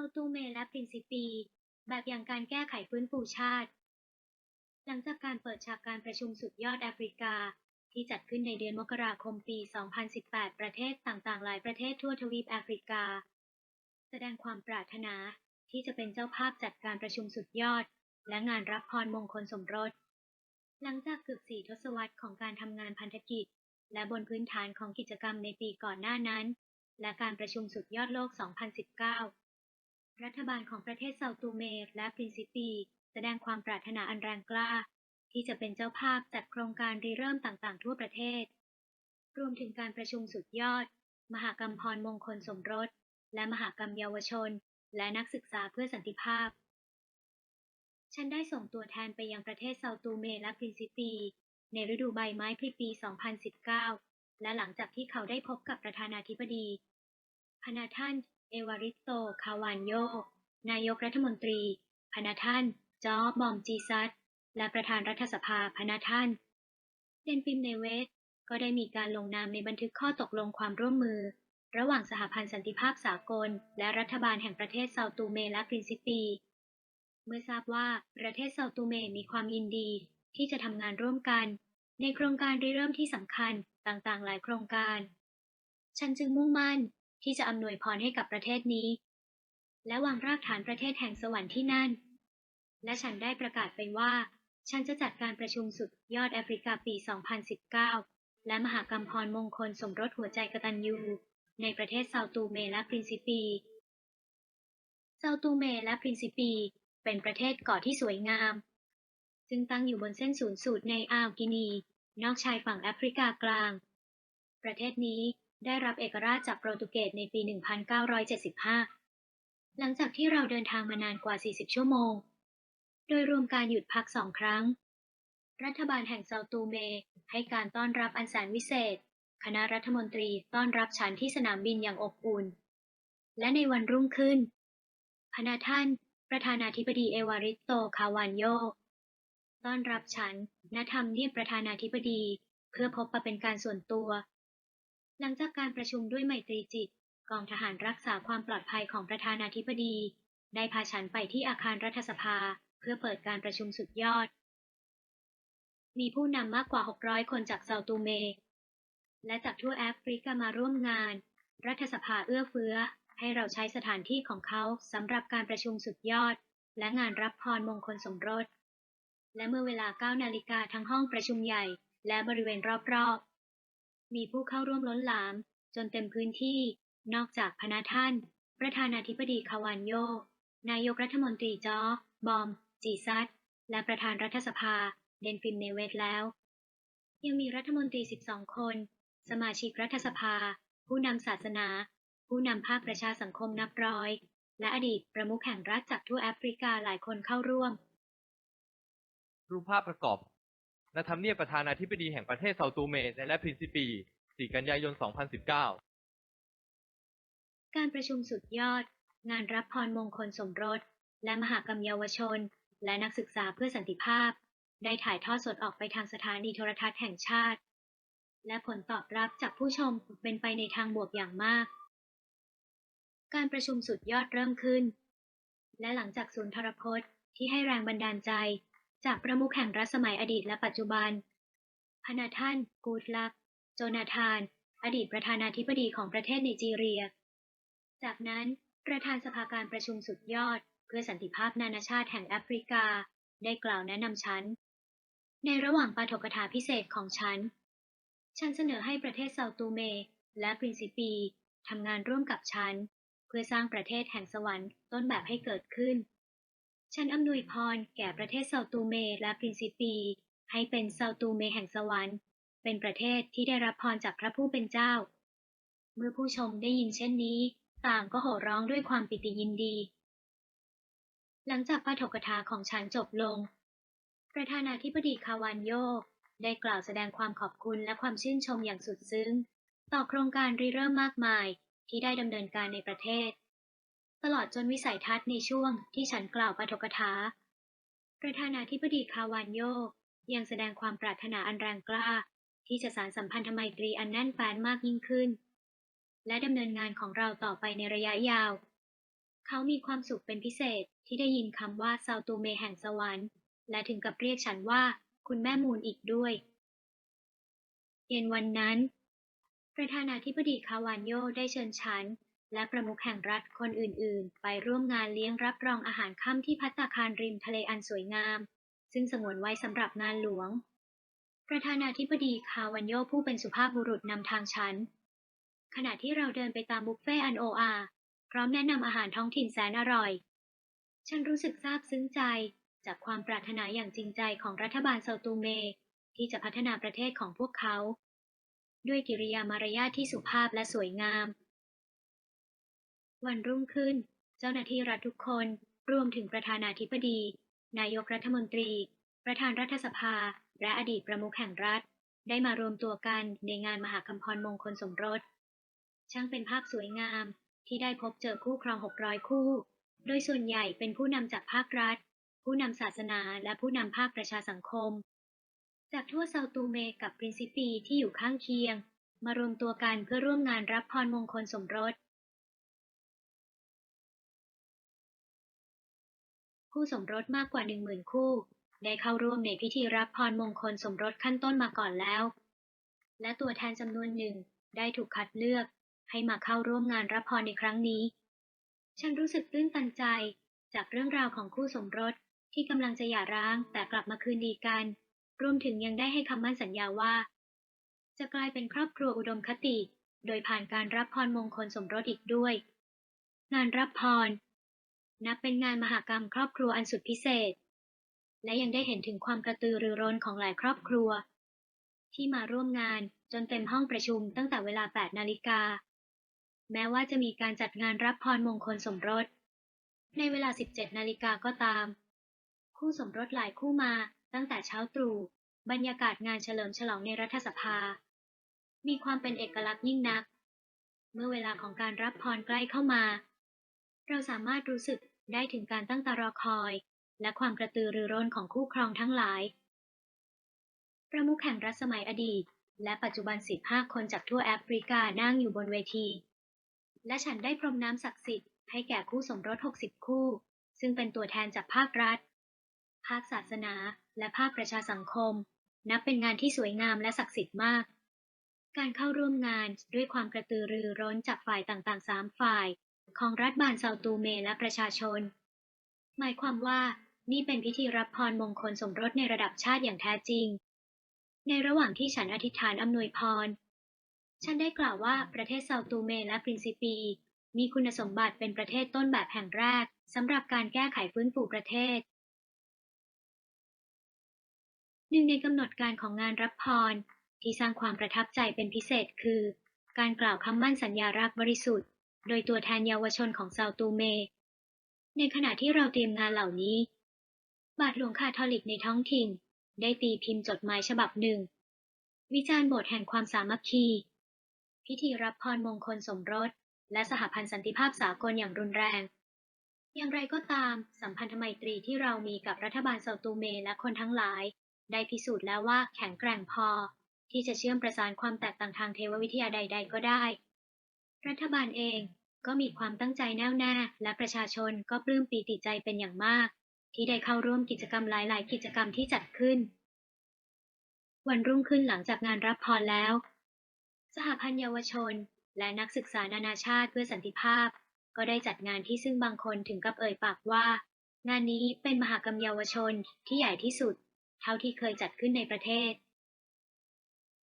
าตูเมและปรินซิปี แบบอย่างการแก้ไขฟื้นฟูชาติ หลังจากการเปิดฉากการประชุมสุดยอดแอฟริกา ที่จัดขึ้นในเดือนมกราคมปี 2018 ประเทศต่างๆ หลายประเทศทั่วทวีปแอฟริกา แสดงความปรารถนาที่จะเป็นเจ้าภาพจัดการประชุมสุดยอด และงานรับพรมงคลสมรส หลังจากเกือบสี่ทศวรรษของการทำงานพันธกิจ และบนพื้นฐานของกิจกรรมในปีก่อนหน้านั้น และการประชุมสุดยอดโลก 2019 รัฐบาลของประเทศเซาตูเมร์และปรินซิปี แสดงความปรารถนาอันแรงกล้า ที่จะเป็นเจ้าภาพจัดโครงการริเริ่มต่างๆ ทั่วประเทศ รวมถึงการประชุมสุดยอด มหากรรมพรมงคลสมรส และมหากรรมเยาวชน และนักศึกษาเพื่อสันติภาพ ฉันได้ส่งตัวแทนไปยังประเทศเซาตูเมร์และปรินซิปี ในฤดูใบไม้ผลิปี 2019 และหลังจากที่เขาได้พบกับประธานาธิบดีพนาท่าน เอวาริสโต คาวานโย นายกรัฐมนตรี พนาท่าน จอร์บอมจีซัตและประธานรัฐสภาพนาท่าน เดนฟิมเนเวส ก็ได้มีการลงนามในบันทึกข้อตกลงความร่วมมือ ระหว่างสหพันธ์สันติภาพสากล และรัฐบาลแห่งประเทศเซาตูเมและปรินซิปี เมื่อทราบว่าประเทศเซาตูเมมีความยินดี ที่จะทำงานร่วมกัน ในโครงการริเริ่มที่สำคัญต่างๆ หลายโครงการ ฉันจึงมุ่งมั่น ที่จะอำนวยพรให้กับประเทศนี้ และวางรากฐานประเทศแห่งสวรรค์ที่นั่น และฉันได้ประกาศไปว่า ฉันจะจัดการประชุมสุดยอดแอฟริกาปี 2019 และมหากรรมพรมงคลสมรสหัวใจกตัญญูในประเทศเซาตูเมและปรินซิปีเซาตูเมและปรินซิปีเป็นประเทศเกาะที่สวยงาม ซึ่งตั้งอยู่บนเส้นศูนย์สูตรในอ่าวกินี นอกชายฝั่งแอฟริกากลาง ประเทศนี้ ได้รับเอกราชจากโปรตุเกสในปี 1975 หลังจากที่เราเดินทางมานานกว่า 40 ชั่วโมง โดยรวมการหยุดพักสองครั้ง รัฐบาลแห่งเซาตูเม ให้การต้อนรับอันแสนวิเศษ คณะรัฐมนตรีต้อนรับฉันที่สนามบินอย่างอบอุ่น และในวันรุ่งขึ้น พนาท่าน ประธานาธิบดีเอวาริสโต คาวานโย ต้อนรับฉันณทำเนียบประธานาธิบดี เพื่อพบปะเป็นการส่วนตัว หลังจากการประชุมด้วยไมตรีจิต กองทหารรักษาความปลอดภัยของประธานาธิบดี ได้พาฉันไปที่อาคารรัฐสภา เพื่อเปิดการประชุมสุดยอด มีผู้นำมากกว่า 600 คนจากเซาตูเม และจากทั่วแอฟริกามาร่วมงาน รัฐสภาเอื้อเฟื้อ ให้เราใช้สถานที่ของเขาสำหรับการประชุมสุดยอด และงานรับพรมงคลสมรส และเมื่อเวลา 9 นาฬิกาทั้งห้องประชุมใหญ่ และบริเวณรอบๆ มีผู้เข้าร่วมล้นหลาม จนเต็มพื้นที่ นอกจากพนาท่าน ประธานาธิบดีคาวานโย นายกรัฐมนตรีจอบอม จีซัตและประธานรัฐสภา เดนฟิมเนเวตแล้ว ยังมีรัฐมนตรี 12 คน สมาชิกรัฐสภา ผู้นำศาสนา ผู้นำภาคประชาสังคมนับร้อย และอดีตประมุขแห่งรัฐจากทั่วแอฟริกาหลายคนเข้าร่วม รูปภาพประกอบ ณทำเนียบประธานาธิบดีแห่งประเทศเซาตูเมและพรินซิปี 4 กันยายน 2019 การประชุมสุดยอด งานรับพรมงคลสมรส และมหากรรมเยาวชน และนักศึกษาเพื่อสันติภาพ ได้ถ่ายทอดสดออกไปทางสถานีโทรทัศน์แห่งชาติ และผลตอบรับจากผู้ชมเป็นไปในทางบวกอย่างมาก การประชุมสุดยอดเริ่มขึ้น และหลังจากศูนย์ทรพจน์ที่ให้แรงบันดาลใจ จากประมุขแห่งรัฐสมัยอดีตและปัจจุบัน พนาท่าน กูดลัก โจนาธาน อดีตประธานาธิบดีของประเทศไนจีเรีย จากนั้นประธานสภาการประชุมสุดยอด เพื่อสันติภาพนานาชาติแห่งแอฟริกา ได้กล่าวแนะนำฉัน ในระหว่างปาฐกถาพิเศษของฉัน ฉันเสนอให้ประเทศเซาตูเม และปรินซิปีทำงานร่วมกับฉัน เพื่อสร้างประเทศแห่งสวรรค์ต้นแบบให้เกิดขึ้น ฉันอำนวยพรแก่ประเทศเซาตูเมและปรินซิปี ให้เป็นเซาตูเมแห่งสวรรค์ เป็นประเทศที่ได้รับพรจากพระผู้เป็นเจ้า เมื่อผู้ชมได้ยินเช่นนี้ ต่างก็โห่ร้องด้วยความปิติยินดี หลังจากปาฐกถาของฉันจบลง ประธานาธิบดีคาวานโยได้กล่าวแสดงความขอบคุณและความชื่นชมอย่างสุดซึ้ง ต่อโครงการริเริ่มมากมายที่ได้ดำเนินการในประเทศ ตลอดจนวิสัยทัศน์ในช่วงที่ฉันกล่าวปาฐกถา ประธานาธิบดีคาวานโยยังแสดงความปรารถนาอันแรงกล้า ที่จะสานสัมพันธไมตรีอันแน่นแฟ้นมากยิ่งขึ้น และดำเนินงานของเราต่อไปในระยะยาว เขามีความสุขเป็นพิเศษที่ได้ยินคำว่าซาวตูเมแห่งสวรรค์ และถึงกับเรียกฉันว่าคุณแม่มูลอีกด้วย เย็นวันนั้น ประธานาธิบดีคาวานโยได้เชิญฉัน และประมุขแห่งรัฐคนอื่นๆ ไปร่วมงานเลี้ยงรับรองอาหารค่ำที่พัตตาคารริมทะเลอันสวยงาม ซึ่งสงวนไว้สำหรับงานหลวง ประธานาธิบดีคาวันโยผู้เป็นสุภาพบุรุษนำทางฉัน ขณะที่เราเดินไปตามบุฟเฟ่ต์อันโออาพร้อมแนะนำอาหารท้องถิ่นแสนอร่อย ฉันรู้สึกซาบซึ้งใจจากความปรารถนาอย่างจริงใจของรัฐบาลเซาตูเม ที่จะพัฒนาประเทศของพวกเขา ด้วยกิริยามารยาทที่สุภาพและสวยงาม วันรุ่งขึ้น เจ้าหน้าที่รัฐทุกคนรวมถึงประธานาธิบดี นายกรัฐมนตรี ประธานรัฐสภา และอดีตประมุขแห่งรัฐ ได้มารวมตัวกันในงานมหาคัมภรมงคลสมรส ช่างเป็นภาพสวยงามที่ได้พบเจอคู่ครอง 600 คู่ โดยส่วนใหญ่เป็นผู้นำจากภาครัฐ ผู้นำศาสนาและผู้นำภาคประชาสังคม จากทั่วเซาตูเมกับปรินซิปีที่อยู่ข้างเคียง มารวมตัวกันเพื่อร่วมงานรับพรมงคลสมรส คู่สมรสมากกว่า10,000คู่ ได้เข้าร่วมในพิธีรับพรมงคลสมรสขั้นต้นมาก่อนแล้ว และตัวแทนจำนวนหนึ่งได้ถูกคัดเลือก ให้มาเข้าร่วมงานรับพรในครั้งนี้ ฉันรู้สึกตื้นตันใจจากเรื่องราวของคู่สมรสที่กำลังจะหย่าร้างแต่กลับมาคืนดีกัน รวมถึงยังได้ให้คำมั่นสัญญาว่า จะกลายเป็นครอบครัวอุดมคติ โดยผ่านการรับพรมงคลสมรสอีกด้วย งานรับพร นับเป็นงานมหากรรมครอบครัวอันสุดพิเศษ และยังได้เห็นถึงความกระตือรือร้นของหลายครอบครัว ที่มาร่วมงานจนเต็มห้องประชุมตั้งแต่เวลา 8 นาฬิกา แม้ว่าจะมีการจัดงานรับพรมงคลสมรส ในเวลา 17 นาฬิกาก็ตาม คู่สมรสหลายคู่มาตั้งแต่เช้าตรู่บรรยากาศงานเฉลิมฉลองในรัฐสภา มีความเป็นเอกลักษณ์ยิ่งนัก เมื่อเวลาของการรับพรใกล้เข้ามา เราสามารถรู้สึก ได้ถึงการตั้งตารอคอย และความกระตือรือร้นของคู่ครองทั้งหลาย ประมุขแห่งรัฐสมัยอดีต และปัจจุบันสิบห้าคนจากทั่วแอฟริกานั่งอยู่บนเวที และฉันได้พรมน้ำศักดิ์สิทธิ์ให้แก่คู่สมรส 60 คู่ ซึ่งเป็นตัวแทนจากภาครัฐ ภาคศาสนา และภาคประชาสังคม นับเป็นงานที่สวยงามและศักดิ์สิทธิ์มากการเข้าร่วมงานด้วยความกระตือรือร้นจากฝ่ายต่างๆ3ฝ่าย ของรัฐบาลเซาตูเมและประชาชน หมายความว่านี่เป็นพิธีรับพรมงคลสมรสในระดับชาติอย่างแท้จริง ในระหว่างที่ฉันอธิษฐานอำนวยพร ฉันได้กล่าวว่าประเทศเซาตูเมและปรินซิปี มีคุณสมบัติเป็นประเทศต้นแบบแห่งแรกสำหรับการแก้ไขฟื้นฟูประเทศ หนึ่งในกำหนดการของงานรับพรที่สร้างความประทับใจเป็นพิเศษคือ การกล่าวคำมั่นสัญญารักบริสุทธิ์ โดยตัวแทนเยาวชนของเซาตูเม ในขณะที่เราเตรียมงานเหล่านี้ บาทหลวงคาทอลิกในท้องถิ่น ได้ตีพิมพ์จดหมายฉบับหนึ่ง วิจารณ์บทแห่งความสามัคคี พิธีรับพรมงคลสมรส และสหพันธ์สันติภาพสากลอย่างรุนแรง อย่างไรก็ตาม สัมพันธไมตรีที่เรามีกับรัฐบาลเซาตูเมและคนทั้งหลาย ได้พิสูจน์แล้วว่าแข็งแกร่งพอ ที่จะเชื่อมประสานความแตกต่างทางเทววิทยาใด ๆ ก็ได้ รัฐบาลเองก็มีความตั้งใจแน่วแน่และประชาชนก็ปลื้มปีติใจเป็นอย่างมาก ที่ได้เข้าร่วมกิจกรรมหลาย ๆ กิจกรรมที่จัดขึ้น วันรุ่งขึ้นหลังจากงานรับพรแล้ว สหพันธ์เยาวชน และนักศึกษานานาชาติเพื่อสันติภาพ ก็ได้จัดงานที่ซึ่งบางคนถึงกับเอ่ยปากว่า งานนี้เป็นมหากรรมเยาวชนที่ใหญ่ที่สุด เท่าที่เคยจัดขึ้นในประเทศ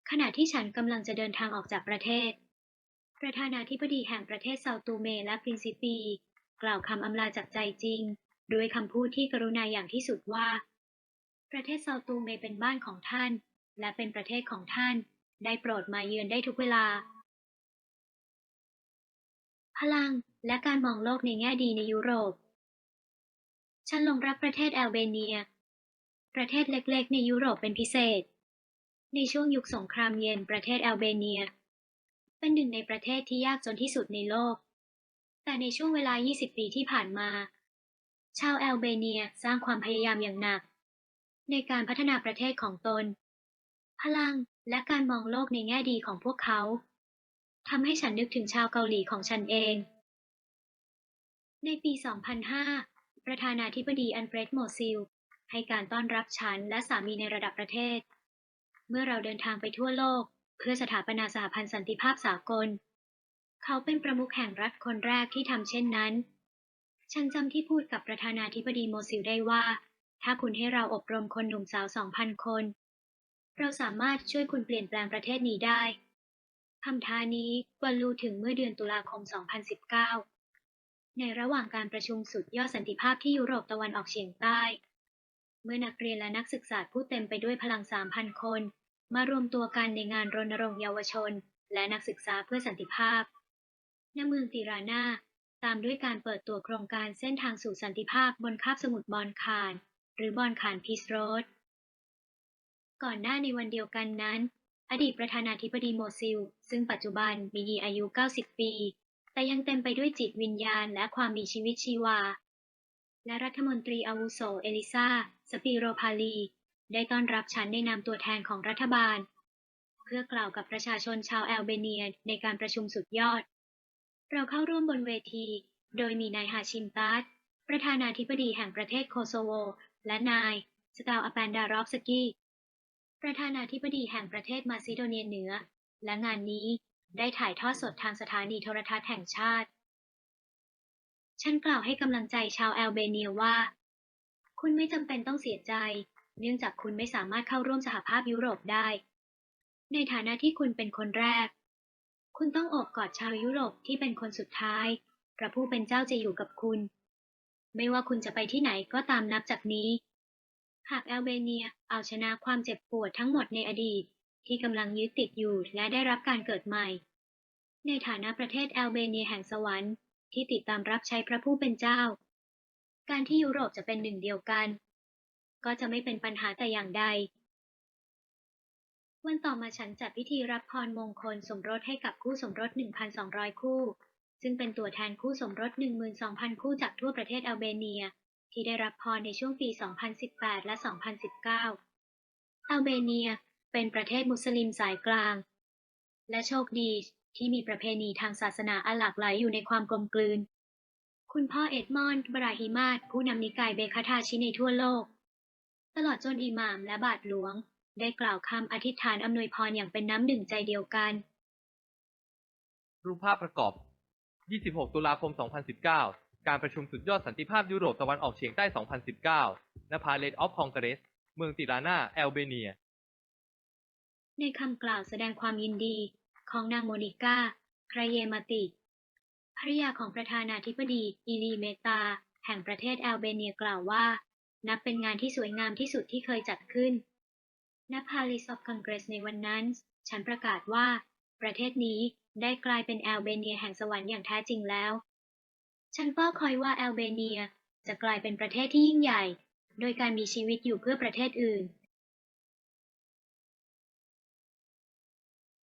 ขณะที่ฉันกำลังจะเดินทางออกจากประเทศ ประธานาธิบดีแห่งประเทศเซาตูเมและปรินซิปี กล่าวคำอำลาจากใจจริง ด้วยคำพูดที่กรุณาอย่างที่สุดว่า ประเทศเซาตูเมเป็นบ้านของท่าน และเป็นประเทศของท่าน ได้โปรดมาเยือนได้ทุกเวลา พลังและการมองโลกในแง่ดีในยุโรป ฉันหลงรักประเทศแอลเบเนีย ประเทศเล็กๆ ในยุโรปเป็นพิเศษ ในช่วงยุคสงครามเย็นประเทศแอลเบเนีย เป็นหนึ่งในประเทศที่ยากจนที่สุดในโลก แต่ในช่วงเวลา 20 ปีที่ผ่านมา ชาวแอลเบเนียสร้างความพยายามอย่างหนัก ในการพัฒนาประเทศของตน พลังและการมองโลกในแง่ดีของพวกเขาทำให้ฉันนึกถึงชาวเกาหลีของฉันเอง ในปี 2005 ประธานาธิบดีอันเฟรดโมซิล ให้การต้อนรับฉันและสามีในระดับประเทศ เมื่อเราเดินทางไปทั่วโลก เพื่อสถาปนาสหพันธ์สันติภาพสากล เขาเป็นประมุขแห่งรัฐคนแรกที่ทำเช่นนั้น ฉันจำที่พูดกับประธานาธิบดีโมซิลได้ว่า ถ้าคุณให้เราอบรมคนหนุ่มสาว2,000คน เราสามารถช่วยคุณเปลี่ยนแปลงประเทศนี้ได้คำท้านี้บรรลุถึงเมื่อเดือนตุลาคม 2019 ในระหว่างการประชุมสุดยอดสันติภาพที่ยุโรปตะวันออกเฉียงใต้ เมื่อนักเรียนและนักศึกษาผู้เต็มไปด้วยพลัง 3,000 คน มารวมตัวกันในงานรณรงค์เยาวชน และนักศึกษาเพื่อสันติภาพ ณ เมืองติรานาตามด้วยการเปิดตัวโครงการเส้นทางสู่สันติภาพบนคาบสมุทรบอนคาน หรือบอนคานพีซโรด ก่อนหน้าในวันเดียวกันนั้น อดีตประธานาธิบดีโมซิล ซึ่งปัจจุบันมีอายุ 90 ปี แต่ยังเต็มไปด้วยจิตวิญญาณและความมีชีวิตชีวา และรัฐมนตรีอาวุโสเอลิซาสปิโรพาลี ได้ต้อนรับฉันในนามตัวแทนของรัฐบาล เพื่อกล่าวกับประชาชนชาวแอลเบเนียในการประชุมสุดยอด เราเข้าร่วมบนเวที โดยมีนายฮาชิมตัสประธานาธิบดีแห่งประเทศโคโซโว และนายสตาลอแปนดารอฟสกี้ ประธานาธิบดีแห่งประเทศมาซิโดเนียเหนือ และงานนี้ได้ถ่ายทอดสดทางสถานีโทรทัศน์แห่งชาติ ฉันกล่าวให้กำลังใจชาวแอลเบเนียว่า คุณไม่จำเป็นต้องเสียใจ เนื่องจากคุณไม่สามารถเข้าร่วมสหภาพยุโรปได้ ในฐานะที่คุณเป็นคนแรก คุณต้องอบกอดชาวยุโรปที่เป็นคนสุดท้าย พระผู้เป็นเจ้าจะอยู่กับคุณ ไม่ว่าคุณจะไปที่ไหนก็ตามนับจากนี้ หากแอลเบเนียเอาชนะความเจ็บปวดทั้งหมดในอดีตที่กำลังยึดติดอยู่และได้รับการเกิดใหม่ ในฐานะประเทศแอลเบเนียแห่งสวรรค์ที่ติดตามรับใช้พระผู้เป็นเจ้า การที่ยุโรปจะเป็นหนึ่งเดียวกัน ก็จะไม่เป็นปัญหาแต่อย่างใด วันต่อมาฉันจัดพิธีรับพรมงคลสมรสให้กับคู่สมรส 1,200 คู่ ซึ่งเป็นตัวแทนคู่สมรส 12,000 คู่จากทั่วประเทศแอลเบเนีย ที่ได้รับพรในช่วงปี 2018 และ 2019 อัลเบเนียเป็นประเทศมุสลิมสายกลาง และโชคดีที่มีประเพณีทางศาสนาอันหลากหลายอยู่ในความกลมกลืน คุณพ่อเอ็ดมอนด์ บราฮิมาตผู้นำนิกายเบคาทาชิในทั่วโลก ตลอดจนอิหม่ามและบาทหลวง ได้กล่าวคำอธิษฐานอำนวยพรอย่างเป็นน้ำหนึ่งใจเดียวกัน รูปภาพประกอบ 26 ตุลาคม 2019 การประชุมสุดยอดสันติภาพยุโรปตะวันออกเฉียงใต้ 2019 ณ พาเลตออฟคองเกรส เมืองติรานาแอลเบเนีย ในคำกล่าวแสดงความยินดีของนางโมนิกาครเยมาติ ภริยาของประธานาธิบดี อีลีเมตา แห่งประเทศแอลเบเนียกล่าวว่า นับเป็นงานที่สวยงามที่สุดที่เคยจัดขึ้นณพาริสอฟคอนเกรสในวันนั้น ฉันประกาศว่า ประเทศนี้ได้กลายเป็นแอลเบเนียแห่งสวรรค์อย่างแท้จริงแล้ว ฉันเฝ้าคอยว่าแอลเบเนียจะกลายเป็นประเทศที่ยิ่งใหญ่ โดยการมีชีวิตอยู่เพื่อประเทศอื่น